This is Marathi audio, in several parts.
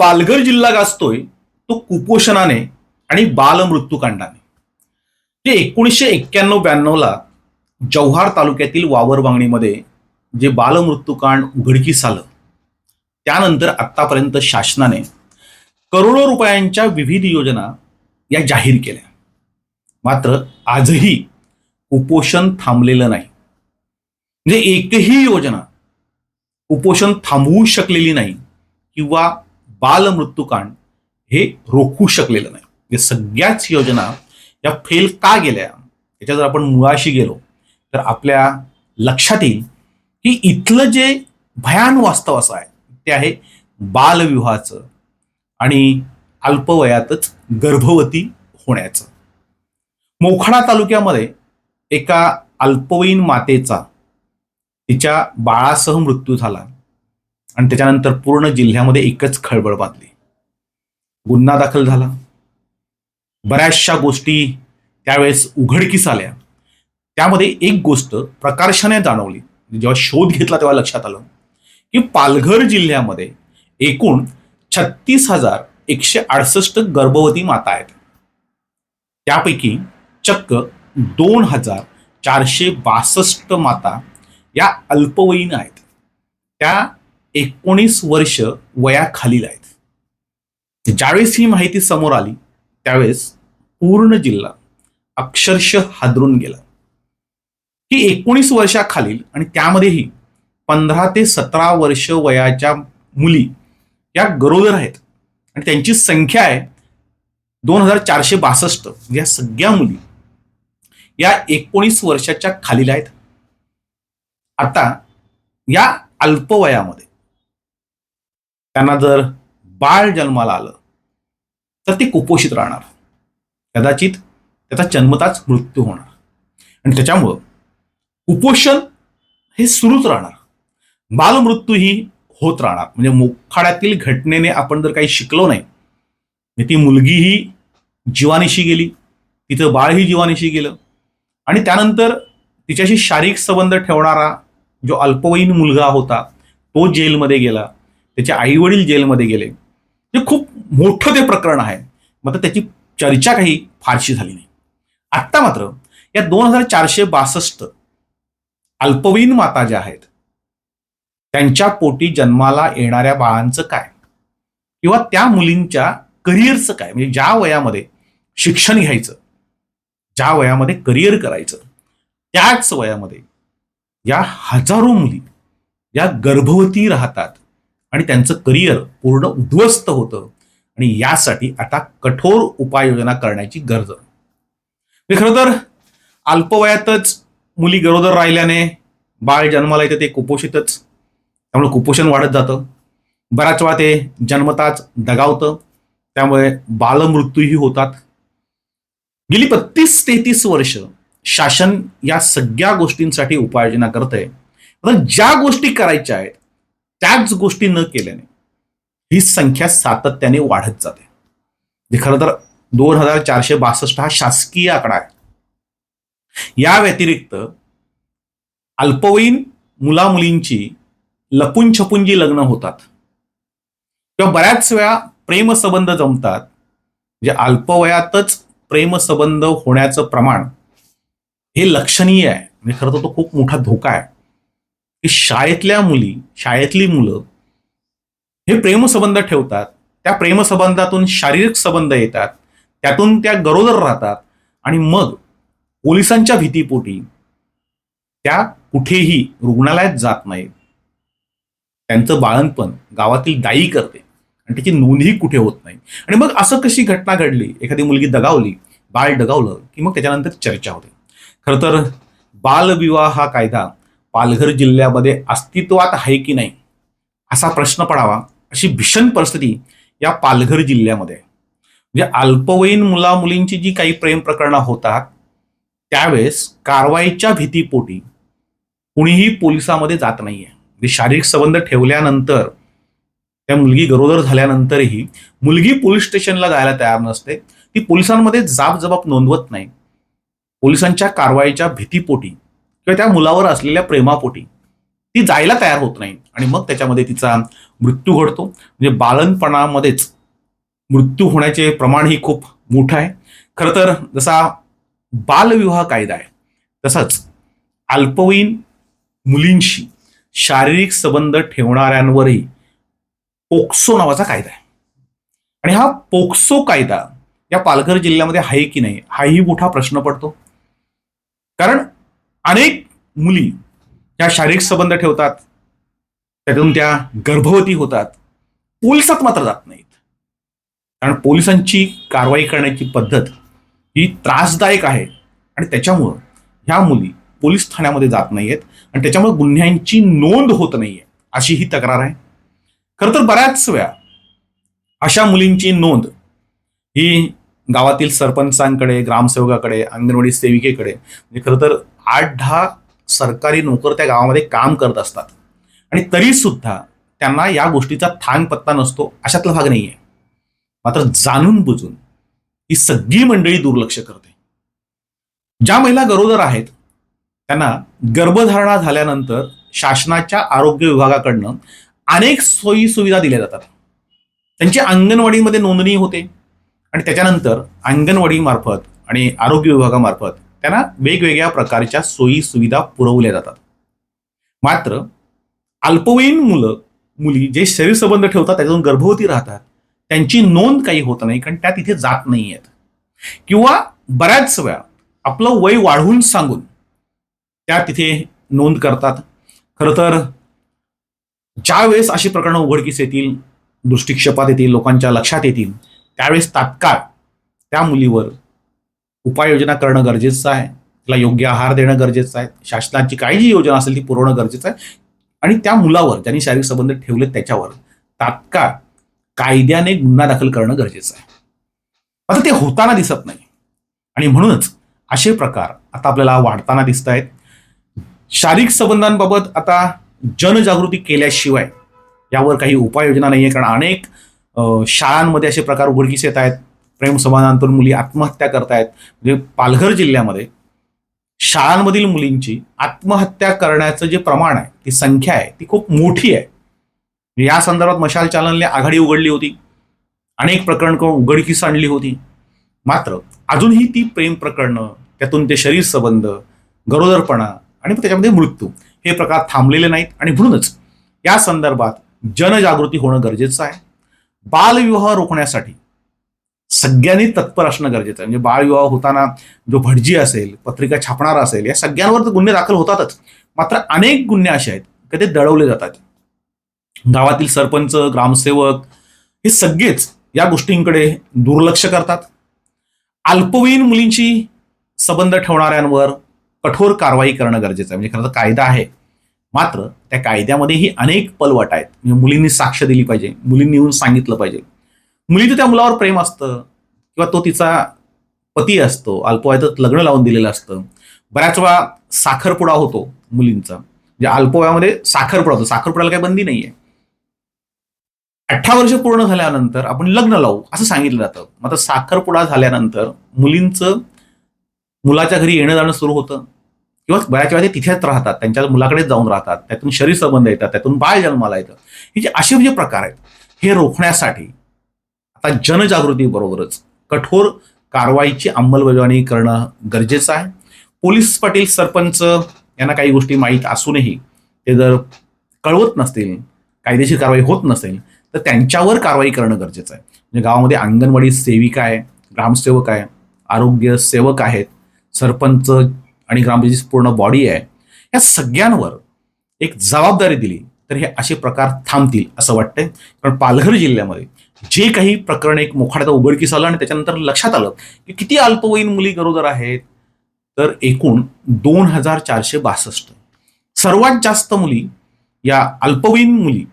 पालघर जिल्हा गाजतोय तो कुपोषणाने आणि बालमृत्यूकांडाने जे एकोणीसशे एक्क्याण्णव ब्याण्णवला जव्हार तालुक्यातील वावरवांगणीमध्ये जे बालमृत्यूकांड उघडकीस आलं त्यानंतर आत्तापर्यंत शासनाने करोडो रुपयांच्या विविध योजना या जाहीर केल्या. मात्र आजही कुपोषण थांबलेलं नाही. म्हणजे एकही योजना कुपोषण थांबवू शकलेली नाही किंवा बालमृत्यूकांड हे रोखू शकलेलं नाही. या सगळ्याच योजना या फेल का गेल्या? याच्या जर आपण मुळाशी गेलो तर आपल्या लक्षात येईल की इथलं जे भयान वास्तव असं आहे ते आहे बालविवाहाचं आणि अल्पवयातच गर्भवती होण्याचं. मोखाडा तालुक्यामध्ये एका अल्पवयीन मातेचा तिच्या बाळासह मृत्यू झाला. आणि त्याच्यानंतर पूर्ण जिल्ह्यामध्ये एकच खळबळ बांधली. गुन्हा दाखल झाला. बऱ्याचशा गोष्टी त्यावेळेस उघडकीस आल्या. त्यामध्ये एक गोष्ट प्रकर्षाने जाणवली. जेव्हा शोध घेतला तेव्हा लक्षात आलं की पालघर जिल्ह्यामध्ये एकूण छत्तीस हजार एकशे अडसष्ट गर्भवती माता आहेत. त्यापैकी चक्क दोन हजार चारशे बासष्ट माता या अल्पवयीन आहेत. त्या एकोणीस वर्ष वयाखालील आहेत. म्हणजे ज्यावेळेस ही माहिती समोर आली त्यावेळेस पूर्ण जिल्हा अक्षरशः हादरून गेला. ही एकोणीस वर्षाखालील आणि त्यामध्येही पंधरा ते सतरा वर्ष वयाच्या मुली या गरोदर आहेत. आणि त्यांची संख्या आहे दोन हजार चारशे बासष्ट. म्हणजे या सगळ्या मुली या एकोणीस वर्षाच्या खालील आहेत. आता या अल्पवयामध्ये त्यांना जर बाळ जन्माला आलं तर ते कुपोषित राहणार. कदाचित त्याचा जन्मताच मृत्यू होणार. आणि त्याच्यामुळं कुपोषण हे सुरूच राहणार. बालमृत्यू ही होत राहणार. म्हणजे मोखाड्यातील घटनेने आपण जर काही शिकलो नाही ती मुलगी ही जीवानिशी गेली तिचं बाळही जीवानिशी गेलं. आणि त्यानंतर तिच्याशी शारीरिक संबंध ठेवणारा जो अल्पवयीन मुलगा होता तो जेलमध्ये गेला. त्याचे आई वडील जेलमध्ये गेले. हे खूप मोठं ते प्रकरण आहे. मात्र त्याची चर्चा काही फारशी झाली नाही. आत्ता मात्र या दोन हजार चारशे बासष्ट अल्पवयीन माता ज्या आहेत त्यांच्या पोटी जन्माला येणाऱ्या बाळांचं काय? किंवा त्या मुलींच्या करिअरचं काय? म्हणजे ज्या वयामध्ये शिक्षण घ्यायचं ज्या वयामध्ये करिअर करायचं त्याच वयामध्ये या हजारो मुली या गर्भवती राहतात. आणि त्यांचं करिअर पूर्ण उद्ध्वस्त होतं. आणि यासाठी आता कठोर उपाययोजना करण्याची गरज आहे. म्हणजे खरं तर अल्पवयातच मुली गरोदर राहिल्याने बाळ जन्माला येते ते कुपोषितच. त्यामुळे कुपोषण वाढत जातं. बऱ्याच वेळा ते जन्मताच दगावतं. त्यामुळे बालमृत्यूही होतात. गेली बत्तीस तेहतीस वर्ष शासन या सगळ्या गोष्टींसाठी उपाययोजना करत आहे ज्या गोष्टी करायच्या आहेत त्याच गोष्टी न केल्याने ही संख्या सातत्याने वाढत जाते. जे खरं तर दोन हजार चारशे बासष्ट हा शासकीय आकडा आहे. या व्यतिरिक्त अल्पवयीन मुलामुलींची लपून छपून जी लग्न होतात. किंवा बऱ्याच वेळा प्रेमसंबंध जमतात. म्हणजे अल्पवयातच प्रेमसंबंध होण्याचं प्रमाण हे लक्षणीय आहे. म्हणजे खरं तर तो खूप मोठा धोका आहे. की शाळेतल्या मुली शाळेतली मुलं हे प्रेमसंबंध ठेवतात. त्या प्रेमसंबंधातून शारीरिक संबंध येतात. त्यातून त्या गरोदर राहतात. आणि मग पोलिसांच्या भीतीपोटी त्या कुठेही रुग्णालयात जात नाहीत. त्यांचं बाळणपण गावातील दाई करते. आणि त्याची नोंदही कुठे होत नाही. आणि मग असं कशी घटना घडली? एखादी मुलगी दगावली बाळ दगावलं की मग त्याच्यानंतर चर्चा होते. खरं तर बालविवाह हा कायदा पालघर जिल्ह्यामध्ये अस्तित्वात आहे की नाही असा प्रश्न पडावा अशी भीषण परिस्थिती या पालघर जिल्ह्यामध्ये म्हणजे अल्पवयीन मुला मुलींची जी काही प्रेम प्रकरणं होतात त्यावेळेस कारवाईच्या भीतीपोटी कुणीही पोलिसामध्ये जात नाहीये. म्हणजे शारीरिक संबंध ठेवल्यानंतर त्या मुलगी गरोदर झाल्यानंतरही मुलगी पोलीस स्टेशनला जायला तयार नसते ती पोलिसांमध्ये जाब जबाब नोंदवत नाही. पोलिसांच्या कारवाईच्या भीतीपोटी किंवा त्या मुलावर असलेल्या प्रेमापोटी ती जायला तयार होत नाही. आणि मग त्याच्यामध्ये तिचा मृत्यू घडतो. म्हणजे बालनपणामध्येच मृत्यू होण्याचे प्रमाणही खूप मोठं आहे. खरं तर जसा बालविवाह कायदा आहे तसंच अल्पवयीन मुलींशी शारीरिक संबंध ठेवणाऱ्यांवरही पोक्सो नावाचा कायदा आहे. आणि हा पोक्सो कायदा या पालघर जिल्ह्यामध्ये आहे की नाही हाही मोठा प्रश्न पडतो. कारण अनेक मुली या शारीरिक संबंध ठेवतात. त्यातून त्या गर्भवती होतात. पोलिसात मात्र जात नाहीत. कारण पोलिसांची कारवाई करण्याची पद्धत ही त्रासदायक आहे. आणि त्याच्यामुळं ह्या मुली पोलीस ठाण्यामध्ये जात नाहीयेत. आणि त्याच्यामुळे गुन्ह्यांची नोंद होत नाहीये अशी ही तक्रार आहे. खरं तर बऱ्याच वेळा अशा मुलींची नोंद ही गावातील सरपंचांकडे ग्रामसेवकाकडे अंगणवाडी सेविकेकडे म्हणजे खरं तर आठ दहा सरकारी नोकर त्या गावामध्ये काम करत असतात. आणि तरी सुद्धा त्यांना या गोष्टीचा थांग पत्ता नसतो अशातला भाग नाही आहे मात्र जाणून बुजून ही सगळी मंडळी दुर्लक्ष करते. ज्या महिला गरोदर आहेत त्यांना गर्भधारणा झाल्यानंतर शासनाच्या आरोग्य विभागाकडनं अनेक सोयी सुविधा दिल्या जातात. त्यांची अंगणवाडीमध्ये नोंदणी होते आणि त्याच्यानंतर अंगणवाडीमार्फत आणि आरोग्य विभागामार्फत त्यांना वेगवेगळ्या प्रकारच्या सोयी सुविधा पुरवल्या जातात. मात्र अल्पवयीन मुलं मुली जे शरीर संबंध ठेवतात त्याच्यातून गर्भवती राहतात त्यांची नोंद काही होत नाही कारण त्या तिथे जात नाही आहेत किंवा बऱ्याच वेळा आपलं वय वाढवून सांगून त्या तिथे नोंद करतात. खरं तर ज्या वेळेस अशी प्रकरणं उघडकीस येतील दृष्टिक्षेपात येतील लोकांच्या लक्षात येतील त्यावेळेस तात्काळ त्या मुलीवर उपाययोजना करणं गरजेचं आहे. तिला योग्य आहार देणं गरजेचं आहे. शासनाची काही जी योजना असेल ती पुरवणं गरजेचं आहे. आणि त्या मुलावर ज्यांनी शारीरिक संबंध ठेवले त्याच्यावर तात्काळ कायद्याने गुन्हा दाखल करणं गरजेचं आहे. आता ते होताना दिसत नाही. आणि म्हणूनच असे प्रकार आता आपल्याला वाढताना दिसत आहेत. शारीरिक संबंधांबाबत आता जनजागृती केल्याशिवाय यावर काही उपाययोजना नाही आहे कारण अनेक शाळांमध्ये असे प्रकार उघडकीस येत आहेत. प्रेम मुली आत्महत्या करतायत. म्हणजे पालघर जिल्ह्यामध्ये शाळांमधील मुलींची आत्महत्या करण्याचं जे प्रमाण आहे ती संख्या आहे ती खूप मोठी आहे. म्हणजे या संदर्भात मशाल चालनने आघाडी उघडली होती. अनेक प्रकरण करून उघडकीस आणली होती. मात्र अजूनही ती प्रेम प्रकरणं त्यातून ते शरीर संबंध गरोदरपणा आणि मग त्याच्यामध्ये मृत्यू हे प्रकार थांबलेले नाहीत आणि म्हणूनच या संदर्भात जनजागृती होणं गरजेचं आहे. बालविवाह रोखण्यासाठी सगळ्यांनी तत्पर असणं गरजेचं आहे. म्हणजे बालविवाह होताना जो भटजी असेल पत्रिका छापणारा असेल या सगळ्यांवर तर गुन्हे दाखल होतातच. मात्र अनेक गुन्हे असे आहेत की ते दडवले जातात. गावातील सरपंच ग्रामसेवक हे सगळेच या गोष्टींकडे दुर्लक्ष करतात. अल्पवयीन मुलींशी संबंध ठेवणाऱ्यांवर कठोर कारवाई करणं गरजेचं आहे. म्हणजे खरं तर कायदा आहे. मात्र त्या कायद्यामध्येही अनेक पलवट आहेत. म्हणजे मुलींनी साक्ष दिली पाहिजे. मुलींनी येऊन सांगितलं पाहिजे. मुलीचं त्या मुलावर प्रेम असतं किंवा तो तिचा पती असतो अल्पवयातच लग्न लावून दिलेलं असतं. बऱ्याच वेळा साखरपुडा होतो मुलींचा. म्हणजे अल्पवयामध्ये साखरपुडा होतो. साखरपुड्याला काही बंदी नाहीये. अठरा वर्ष पूर्ण झाल्यानंतर आपण लग्न लावू असं सांगितलं जातं. मात्र साखरपुडा झाल्यानंतर मुलींचं मुलाच्या घरी येणं जाणं सुरू होतं. किंवा बऱ्याच वेळा ते तिथेच राहतात. त्यांच्या मुलाकडेच जाऊन राहतात. त्यातून शरीर संबंध येतात. त्यातून बाळ जन्माला येतं. हे जे असे जे प्रकार आहेत हे रोखण्यासाठी आता जनजागृती बरोबरच कठोर कारवाईची अंमलबजावणी करणं गरजेचं आहे. पोलीस पाटील सरपंच यांना काही गोष्टी माहीत असूनही ते जर कळवत नसतील कायदेशीर कारवाई होत नसेल तर त्यांच्यावर कारवाई करणं गरजेचं आहे. म्हणजे गावामध्ये अंगणवाडी सेविका आहे ग्रामसेवक आहे आरोग्य सेवक आहेत सरपंच आणि ग्रामपंचायतीची पूर्ण बॉडी आहे. या सगळ्यांवर एक जबाबदारी दिली तर हे असे प्रकार थांबतील असं वाटतंय. कारण पालघर जिल्ह्यामध्ये जे काही प्रकरण एक मोखाड्यात उघडकीस आलं आणि त्याच्यानंतर लक्षात आलं की किती अल्पवयीन मुली गरोदर आहेत तर एकूण दोन हजार चारशे बासष्ट. सर्वात जास्त मुली या अल्पवयीन मुली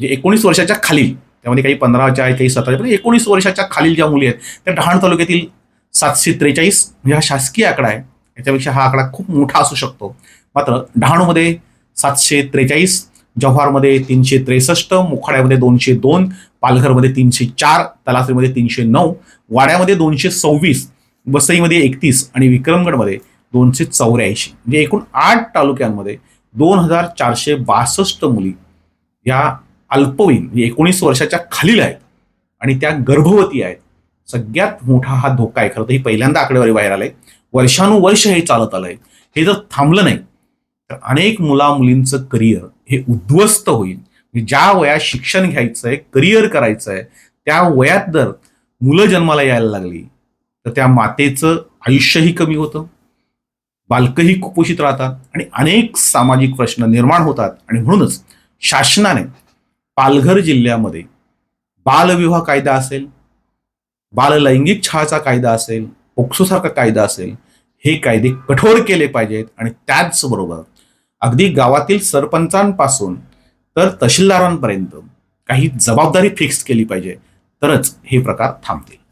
जे एकोणीस वर्षाच्या खालील त्यामध्ये काही पंधराच्या आहेत काही सतराच्या पण एकोणीस वर्षाच्या खालील ज्या मुली आहेत त्या डहाण तालुक्यातील सातशे त्रेचाळीस म्हणजे हा शासकीय आकडा आहे. याच्यापेक्षा हा आकडा खूप मोठा असू शकतो. मात्र डहाणूमध्ये सातशे त्रेचाळीस जव्हारमध्ये तीनशे त्रेसष्ट मोखाड्यामध्ये दोनशे दोन पालघरमध्ये तीनशे चार तलासरीमध्ये तीनशे नऊ वाड्यामध्ये दोनशे सव्वीस वसईमध्ये एकतीस आणि विक्रमगडमध्ये दोनशे चौऱ्याऐंशी. म्हणजे एकूण आठ तालुक्यांमध्ये दोन हजार चारशे बासष्ट मुली या अल्पवयीन म्हणजे एकोणीस वर्षाच्या खालील आहेत आणि त्या गर्भवती आहेत. सगळ्यात मोठा हा धोका आहे. खरं तर ही पहिल्यांदा आकडेवारी बाहेर आलंय वर्षानुवर्ष हे चालत आलंय हे जर थांबलं नाही तर अनेक मुला मुलींचं करिअर हे उद्ध्वस्त होईल. ज्या वयात शिक्षण घ्यायचं आहे करिअर करायचं आहे त्या वयात जर मुलं जन्माला यायला लागली तर त्या मातेचं आयुष्यही कमी होतं. बालकही कुपोषित राहतात आणि अनेक सामाजिक प्रश्न निर्माण होतात. आणि म्हणूनच शासनाने पालघर जिल्ह्यामध्ये बालविवाह कायदा असेल बाललैंगिक छळाचा कायदा असेल पोक्सोसारखा कायदा असेल हे कायदे कठोर केले पाहिजेत. आणि त्याचबरोबर अगदी गावातील सरपंचांपासून तर तहसीलदारांपर्यंत काही जबाबदारी फिक्स केली पाहिजे. तरच हे प्रकार थांबतील.